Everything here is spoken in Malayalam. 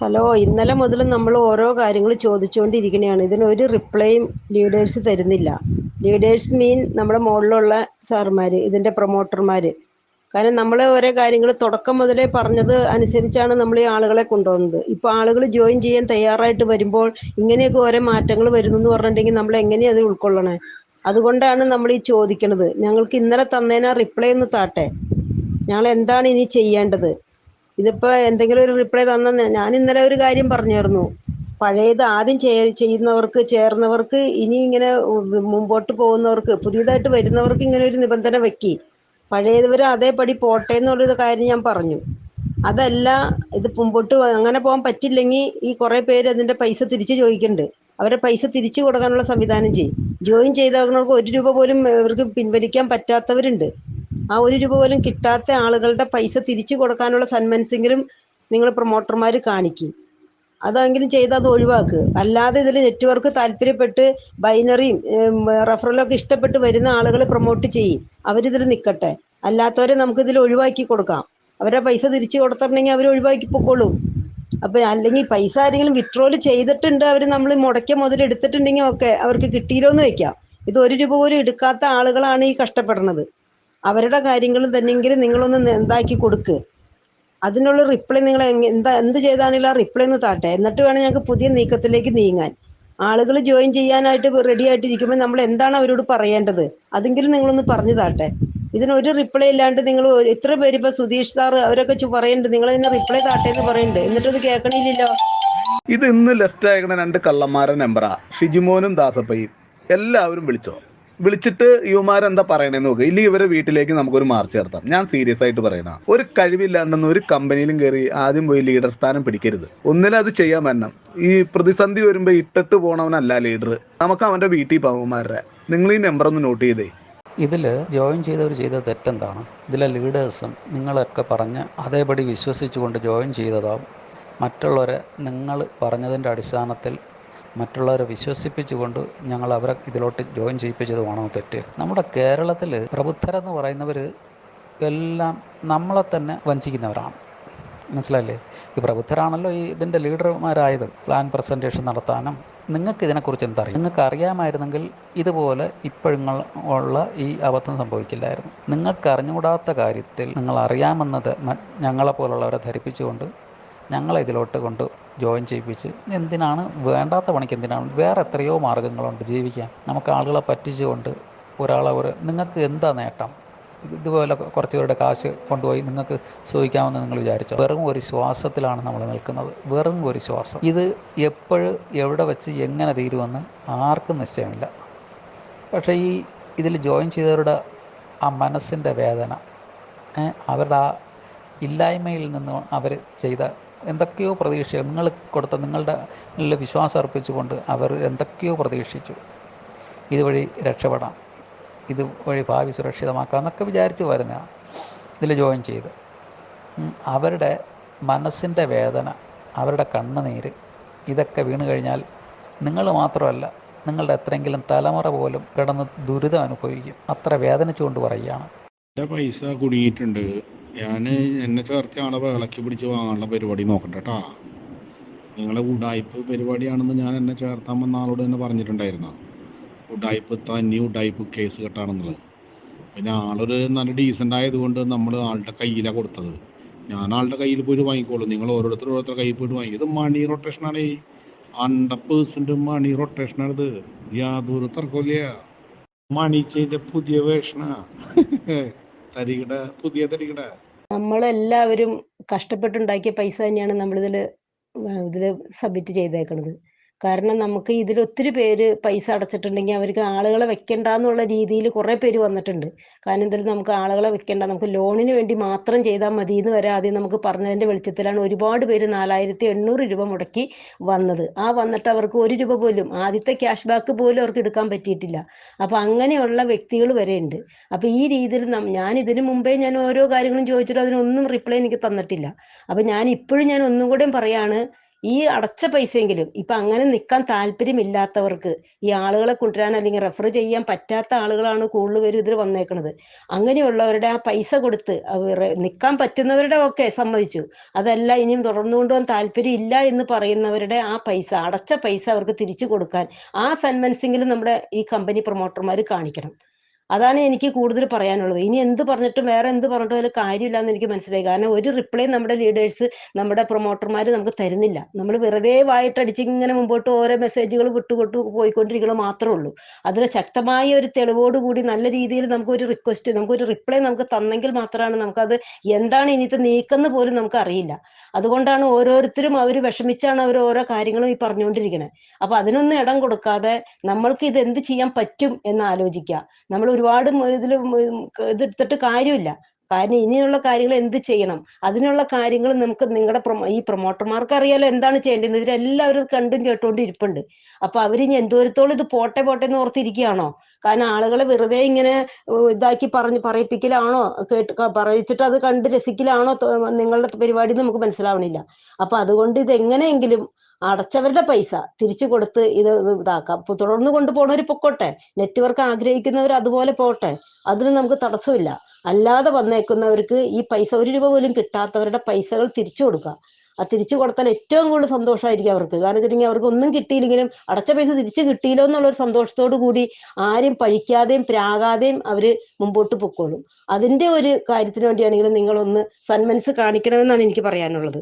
ഹലോ ഇന്നലെ മുതൽ നമ്മൾ ഓരോ കാര്യങ്ങൾ ചോദിച്ചുകൊണ്ടിരിക്കുകയാണ് ഇതിനൊരു റിപ്ലൈയും ലീഡേഴ്സ് തരുന്നില്ല. ലീഡേഴ്സ് മീൻ നമ്മുടെ മുകളിലുള്ള സാറുമാർ ഇതിന്റെ പ്രൊമോട്ടർമാർ കാരണം നമ്മൾ ഓരോ കാര്യങ്ങൾ തുടക്കം മുതലേ പറഞ്ഞത് അനുസരിച്ചാണ് നമ്മൾ ഈ ആളുകളെ കൊണ്ടുവന്നത്. ഇപ്പോൾ ആളുകൾ ജോയിൻ ചെയ്യാൻ തയ്യാറായിട്ട് വരുമ്പോൾ ഇങ്ങനെയൊക്കെ ഓരോ മാറ്റങ്ങൾ വരുന്നു പറഞ്ഞിട്ടുണ്ടെങ്കിൽ നമ്മൾ എങ്ങനെയാണ് അത് ഉൾക്കൊള്ളണേ? അതുകൊണ്ടാണ് നമ്മൾ ഈ ചോദിക്കണത്. ഞങ്ങൾക്ക് ഇന്നലെ തന്നേനാ റിപ്ലൈ ഒന്ന് താട്ടെ. ഞങ്ങൾ എന്താണ് ഇനി ചെയ്യേണ്ടത്? ഇതിപ്പോ എന്തെങ്കിലും ഒരു റിപ്ലൈ തന്ന ഞാൻ ഇന്നലെ ഒരു കാര്യം പറഞ്ഞായിരുന്നു. പഴയത് ആദ്യം ചെയ്യുന്നവർക്ക് ചേർന്നവർക്ക് ഇനി ഇങ്ങനെ മുമ്പോട്ട് പോകുന്നവർക്ക് പുതിയതായിട്ട് വരുന്നവർക്ക് ഇങ്ങനെ ഒരു നിബന്ധന വെക്കി. പഴയവര് അതേപടി പോട്ടെ എന്നുള്ളൊരു കാര്യം ഞാൻ പറഞ്ഞു. അതല്ല ഇത് മുമ്പോട്ട് അങ്ങനെ പോകാൻ പറ്റില്ലെങ്കിൽ ഈ കുറെ പേര് അതിന്റെ പൈസ തിരിച്ചു ചോദിക്കുന്നുണ്ട് അവരെ പൈസ തിരിച്ചു കൊടുക്കാനുള്ള സംവിധാനം ചെയ്യും. ജോയിൻ ചെയ്തവർക്ക് ഒരു രൂപ പോലും ഇവർക്ക് പിൻവലിക്കാൻ പറ്റാത്തവരുണ്ട്. ആ ഒരു രൂപ പോലും കിട്ടാത്ത ആളുകളുടെ പൈസ തിരിച്ചു കൊടുക്കാനുള്ള സന്മനസ്സെങ്കിലും നിങ്ങൾ പ്രൊമോട്ടർമാർ കാണിക്കും. അതെങ്കിലും ചെയ്ത് അത് ഒഴിവാക്കുക അല്ലാതെ ഇതിൽ നെറ്റ്വർക്ക് താല്പര്യപ്പെട്ട് ബൈനറിയും റെഫറലൊക്കെ ഇഷ്ടപ്പെട്ട് വരുന്ന ആളുകൾ പ്രൊമോട്ട് ചെയ്യും. അവരിതിൽ നിൽക്കട്ടെ അല്ലാത്തവരെ നമുക്ക് ഇതിൽ ഒഴിവാക്കി കൊടുക്കാം. അവരുടെ പൈസ തിരിച്ചു കൊടുത്തിട്ടുണ്ടെങ്കിൽ അവർ ഒഴിവാക്കി പൊക്കോളും. അപ്പൊ അല്ലെങ്കിൽ പൈസ ആരെങ്കിലും വിത്ഡ്രോൽ ചെയ്തിട്ടുണ്ട് അവർ നമ്മൾ മുടക്കിയ മുതൽ എടുത്തിട്ടുണ്ടെങ്കിൽ ഒക്കെ അവർക്ക് കിട്ടിയില്ലോ എന്ന് ഇത് ഒരു രൂപ പോലും എടുക്കാത്ത ആളുകളാണ് ഈ കഷ്ടപ്പെടുന്നത്. അവരുടെ കാര്യങ്ങൾ നിങ്ങൾ നിങ്ങളൊന്ന് എന്താക്കി കൊടുക്ക്. അതിനുള്ള റിപ്ലൈ നിങ്ങൾ എന്താ എന്ത് ചെയ്താണെങ്കിലും ആ റിപ്ലൈ ഒന്ന് താട്ടെ. എന്നിട്ട് വേണം ഞങ്ങൾക്ക് പുതിയ നീക്കത്തിലേക്ക് നീങ്ങാൻ. ആളുകൾ ജോയിൻ ചെയ്യാനായിട്ട് റെഡി ആയിട്ടിരിക്കുമ്പോൾ നമ്മൾ എന്താണ് അവരോട് പറയേണ്ടത്? അതെങ്കിലും നിങ്ങളൊന്ന് പറഞ്ഞു താട്ടെ. ഇതിനൊരു റിപ്ലൈ ഇല്ലാണ്ട് നിങ്ങൾ എത്ര പേര് ഇപ്പൊ സുധീഷ് സാറ് അവരൊക്കെ പറയുന്നുണ്ട് നിങ്ങൾ ഇതിന് റിപ്ലൈ താട്ടെ എന്ന് പറയുന്നുണ്ട് എന്നിട്ട് അത് കേൾക്കണില്ലല്ലോ. ഇത് ഇന്ന് ലെഫ്റ്റ് അയക്കണ രണ്ട് കള്ളന്മാരുടെ നമ്പറാ ഷിജിമോനും ദാസപ്പയും. എല്ലാവരും വിളിച്ചോ. വിളിച്ചിട്ട് യുവമാരെന്താ പറയണേന്ന് നോക്കുക ഇല്ലെങ്കിൽ ഇവരെ വീട്ടിലേക്ക് നമുക്കൊരു മാർച്ച് നടത്താം. ഞാൻ സീരിയസ് ആയിട്ട് പറയണ ഒരു കഴിവില്ലാണ്ടെന്ന് ഒരു കമ്പനിയിലും കയറി ആദ്യം പോയി ലീഡർ സ്ഥാനം പിടിക്കരുത്. ഒന്നിലും അത് ചെയ്യാൻ പറ്റണം ഈ പ്രതിസന്ധി വരുമ്പോ ഇട്ടിട്ട് പോണവനല്ല ലീഡർ നമുക്ക് അവന്റെ വീട്ടിൽ പോകന്മാരുടെ നിങ്ങൾ ഈ നമ്പർ ഒന്ന് നോട്ട് ചെയ്തേ. ഇതിൽ ജോയിൻ ചെയ്തവർ ചെയ്ത തെറ്റെന്താണ്? ഇതിലെ ലീഡേഴ്സും നിങ്ങളൊക്കെ പറഞ്ഞ് അതേപടി വിശ്വസിച്ചുകൊണ്ട് ജോയിൻ ചെയ്തതാവും. മറ്റുള്ളവരെ നിങ്ങൾ പറഞ്ഞതിന്റെ അടിസ്ഥാനത്തിൽ മറ്റുള്ളവരെ വിശ്വസിപ്പിച്ചുകൊണ്ട് ഞങ്ങൾ അവരെ ഇതിലോട്ട് ജോയിൻ ചെയ്യിപ്പിച്ചതുമാണോ തെറ്റ്? നമ്മുടെ കേരളത്തിൽ പ്രബുദ്ധരെന്ന് പറയുന്നവർ എല്ലാം നമ്മളെ തന്നെ വഞ്ചിക്കുന്നവരാണ്. മനസ്സിലായില്ലേ? ഈ പ്രബുദ്ധരാണല്ലോ ഈ ഇതിന്റെ ലീഡർമാരായത്. പ്ലാൻ പ്രസന്റേഷൻ നടത്താനും. നിങ്ങൾക്ക് ഇതിനെക്കുറിച്ച് എന്തറിയാം? നിങ്ങൾക്ക് അറിയാമായിരുന്നെങ്കിൽ ഇതുപോലെ ഇപ്പോഴുങ്ങൾ ഉള്ള ഈ അബദ്ധം സംഭവിക്കില്ലായിരുന്നു. നിങ്ങൾക്ക് അറിഞ്ഞുകൂടാത്ത കാര്യത്തിൽ നിങ്ങൾ അറിയാമെന്നത് ഞങ്ങളെപ്പോലുള്ളവരെ ധരിപ്പിച്ചുകൊണ്ട് ഞങ്ങളെ ഇതിലോട്ട് കൊണ്ട് ജോയിൻ ചെയ്യിപ്പിച്ച് എന്തിനാണ് വേണ്ടാത്ത പണിക്ക് എന്തിനാണ്? വേറെ എത്രയോ മാർഗങ്ങളുണ്ട് ജീവിക്കാൻ. നമുക്ക് ആളുകളെ പറ്റിച്ചുകൊണ്ട് ഒരാളെ ഒരു നിങ്ങൾക്ക് എന്താ നേട്ടം? ഇതുപോലെ കുറച്ച് പേരുടെ കാശ് കൊണ്ടുപോയി നിങ്ങൾക്ക് സൂഹിക്കാമെന്ന് നിങ്ങൾ വിചാരിച്ചോ? വെറും ഒരു ശ്വാസത്തിലാണ് നമ്മൾ നിൽക്കുന്നത്. വെറും ഒരു ശ്വാസം. ഇത് എപ്പോഴും എവിടെ വെച്ച് എങ്ങനെ തീരുമെന്ന് ആർക്കും നിശ്ചയമില്ല. പക്ഷേ ഈ ഇതിൽ ജോയിൻ ചെയ്തവരുടെ ആ മനസ്സിന്റെ വേദന അവരുടെ ആ ഇല്ലായ്മയിൽ നിന്ന് അവർ ചെയ്ത എന്തൊക്കെയോ പ്രതീക്ഷ നിങ്ങൾ കൊടുത്ത നിങ്ങളുടെ വിശ്വാസം അർപ്പിച്ചുകൊണ്ട് അവർ എന്തൊക്കെയോ പ്രതീക്ഷിച്ചു. ഇതുവഴി രക്ഷപ്പെടാം. ഇതുവഴി ഭാവി സുരക്ഷിതമാക്കാം എന്നൊക്കെ വിചാരിച്ച് വരുന്ന ഇതിൽ ജോയിൻ ചെയ്ത്. അവരുടെ മനസ്സിന്റെ വേദന അവരുടെ കണ്ണുനീര് ഇതൊക്കെ വീണ് കഴിഞ്ഞാൽ നിങ്ങൾ മാത്രമല്ല നിങ്ങളുടെ എത്രയെങ്കിലും തലമുറ പോലും കിടന്ന് ദുരിതം അനുഭവിക്കും അത്ര വേദനിച്ചുകൊണ്ട് പറയുകയാണ്. പൈസ കുടുങ്ങിയിട്ടുണ്ട്. ഞാൻ എന്നെ ചേർത്തി ആളെ വിളക്കി പിടിച്ച് വാങ്ങാനുള്ള പരിപാടി നോക്കട്ടെ കേട്ടാ നിങ്ങളെ ഉഡായിപ്പ് പരിപാടിയാണെന്ന് ഞാൻ എന്നെ ചേർത്താൻ വന്ന ആളോട് തന്നെ പറഞ്ഞിട്ടുണ്ടായിരുന്നു? ഉഡായിപ്പ് തന്നി ഉഡായിപ്പ് കേസ് കെട്ടാണെന്നുള്ളത്. പിന്നെ ആളൊരു നല്ല ഡീസന്റ് ആയതുകൊണ്ട് നമ്മൾ ആളുടെ കയ്യിലാണ് കൊടുത്തത്. ഞാൻ ആളുടെ കയ്യിൽ പോയിട്ട് വാങ്ങിക്കോളൂ. നിങ്ങൾ ഓരോരുത്തർ ഓരോരുത്തർ കയ്യിൽ പോയിട്ട് വാങ്ങി. ഇത് മണി റൊട്ടേഷനാണ് ഹൺഡ്രഡ് പേഴ്സന്റ് മണി ഇത് യാതൊരു തർക്കമില്ല മണിച്ചതിന്റെ പുതിയ വേഷനാ തരികിട പുതിയ നമ്മളെല്ലാവരും കഷ്ടപ്പെട്ടുണ്ടാക്കിയ പൈസ തന്നെയാണ് നമ്മളിതിൽ ഇതിൽ സബ്മിറ്റ് ചെയ്തേക്കണത്. കാരണം നമുക്ക് ഇതിൽ ഒത്തിരി പേര് പൈസ അടച്ചിട്ടുണ്ടെങ്കിൽ അവർക്ക് ആളുകളെ വെക്കണ്ട എന്നുള്ള രീതിയിൽ കുറേ പേര് വന്നിട്ടുണ്ട്. കാരണം എന്തായാലും നമുക്ക് ആളുകളെ വെക്കണ്ട. നമുക്ക് ലോണിന് വേണ്ടി മാത്രം ചെയ്താൽ മതി എന്ന് വരെ ആദ്യം നമുക്ക് പറഞ്ഞതിന്റെ വെളിച്ചത്തിലാണ് ഒരുപാട് പേര് നാലായിരത്തി എണ്ണൂറ് രൂപ മുടക്കി വന്നത്. ആ വന്നിട്ട് അവർക്ക് ഒരു രൂപ പോലും ആദ്യത്തെ ക്യാഷ് ബാക്ക് പോലും അവർക്ക് എടുക്കാൻ പറ്റിയിട്ടില്ല. അപ്പൊ അങ്ങനെയുള്ള വ്യക്തികൾ വരെ ഉണ്ട്. അപ്പൊ ഈ രീതിയിൽ ഞാൻ ഇതിനു മുമ്പേ ഞാൻ ഓരോ കാര്യങ്ങളും ചോദിച്ചിട്ട് അതിനൊന്നും റിപ്ലൈ എനിക്ക് തന്നിട്ടില്ല. അപ്പൊ ഞാൻ ഇപ്പോഴും ഞാൻ ഒന്നും കൂടെയും പറയാണ് ഈ അടച്ച പൈസയെങ്കിലും ഇപ്പൊ അങ്ങനെ നിൽക്കാൻ താല്പര്യമില്ലാത്തവർക്ക് ഈ ആളുകളെ കൊണ്ടുവരാൻ അല്ലെങ്കിൽ റെഫർ ചെയ്യാൻ പറ്റാത്ത ആളുകളാണ് കൂടുതൽ പേരും ഇതിൽ വന്നേക്കുന്നത് അങ്ങനെയുള്ളവരുടെ ആ പൈസ കൊടുത്ത് നിൽക്കാൻ പറ്റുന്നവരുടെ ഒക്കെ സമ്മതിച്ചു. അതല്ല ഇനിയും തുടർന്നു കൊണ്ടുപോകാൻ താല്പര്യം ഇല്ല എന്ന് പറയുന്നവരുടെ ആ പൈസ അടച്ച പൈസ അവർക്ക് തിരിച്ചു കൊടുക്കാൻ ആ സന്മനസ്സെങ്കിലും നമ്മുടെ ഈ കമ്പനി പ്രൊമോട്ടർമാർ കാണിക്കണം. അതാണ് എനിക്ക് കൂടുതൽ പറയാനുള്ളത്. ഇനി എന്ത് പറഞ്ഞിട്ടും വേറെ എന്ത് പറഞ്ഞിട്ടും അതിൽ കാര്യമില്ല എന്ന് എനിക്ക് മനസ്സിലായി. കാരണം ഒരു റിപ്ലൈ നമ്മുടെ ലീഡേഴ്സ് നമ്മുടെ പ്രൊമോട്ടർമാർ നമുക്ക് തരുന്നില്ല. നമ്മൾ വെറുതെ വായിട്ടടിച്ച് ഇങ്ങനെ മുമ്പോട്ട് ഓരോ മെസ്സേജുകൾ വിട്ടുകൊട്ട് പോയിക്കൊണ്ടിരിക്കുന്നത് മാത്രമേ ഉള്ളൂ. അതിൽ ശക്തമായ ഒരു തെളിവോട് കൂടി നല്ല രീതിയിൽ നമുക്ക് ഒരു റിക്വസ്റ്റ് നമുക്ക് ഒരു റിപ്ലൈ നമുക്ക് തന്നെങ്കിൽ മാത്രമാണ് നമുക്കത് എന്താണ് ഇനിത്തെ നീക്കെന്ന് പോലും നമുക്ക് അറിയില്ല. അതുകൊണ്ടാണ് ഓരോരുത്തരും അവർ വിഷമിച്ചാണ് അവർ ഓരോ കാര്യങ്ങളും ഈ പറഞ്ഞുകൊണ്ടിരിക്കുന്നത് അപ്പൊ അതിനൊന്നും ഇടം കൊടുക്കാതെ നമ്മൾക്ക് ഇത് എന്ത് ചെയ്യാൻ പറ്റും എന്ന് ആലോചിക്കുക. നമ്മൾ ഒരുപാട് ഇതിൽ ഇതെടുത്തിട്ട് കാര്യമില്ല. കാരണം ഇനിയുള്ള കാര്യങ്ങൾ എന്ത് ചെയ്യണം? അതിനുള്ള കാര്യങ്ങൾ നമുക്ക് നിങ്ങളുടെ ഈ പ്രൊമോട്ടർമാർക്ക് അറിയാലോ എന്താണ് ചെയ്യേണ്ടത്. ഇതിലെല്ലാവരും കണ്ടും കേട്ടോണ്ട് ഇരിപ്പുണ്ട് അപ്പൊ അവരിനി എന്തോരത്തോളം ഇത് പോട്ടെ പോട്ടെ എന്ന് ഓർത്തിരിക്കുകയാണോ? കാരണം ആളുകളെ വെറുതെ ഇങ്ങനെ ഇതാക്കി പറഞ്ഞ് പറയിപ്പിക്കലാണോ? കേട്ട് പറയിച്ചിട്ട് അത് കണ്ട് രസിക്കലാണോ? നിങ്ങളുടെ പരിപാടി നമുക്ക് മനസ്സിലാവണില്ല. അപ്പൊ അതുകൊണ്ട് ഇത് എങ്ങനെയെങ്കിലും അടച്ചവരുടെ പൈസ തിരിച്ചു കൊടുത്ത് ഇത് ഇതാക്കാം. തുടർന്ന് കൊണ്ടുപോകുന്നവർ പൊക്കോട്ടെ. നെറ്റ്വർക്ക് ആഗ്രഹിക്കുന്നവർ അതുപോലെ പോട്ടെ. അതിന് നമുക്ക് തടസ്സമില്ല. അല്ലാതെ വന്നേക്കുന്നവർക്ക് ഈ പൈസ ഒരു രൂപ പോലും കിട്ടാത്തവരുടെ പൈസകൾ തിരിച്ചു കൊടുക്കുക. ആ തിരിച്ചു കൊടുത്താൽ ഏറ്റവും കൂടുതൽ സന്തോഷമായിരിക്കും അവർക്ക്. കാരണം വെച്ചിട്ടുണ്ടെങ്കിൽ അവർക്ക് ഒന്നും കിട്ടിയില്ലെങ്കിലും അടച്ച പൈസ തിരിച്ചു കിട്ടിയില്ലോ എന്നുള്ള ഒരു സന്തോഷത്തോടു കൂടി ആരും പഴിക്കാതെയും പ്രാകാതെയും അവർ മുമ്പോട്ട് പൊക്കോളും. അതിന്റെ ഒരു കാര്യത്തിന് വേണ്ടിയാണെങ്കിലും നിങ്ങളൊന്ന് സന്മനസ് കാണിക്കണമെന്നാണ് എനിക്ക് പറയാനുള്ളത്.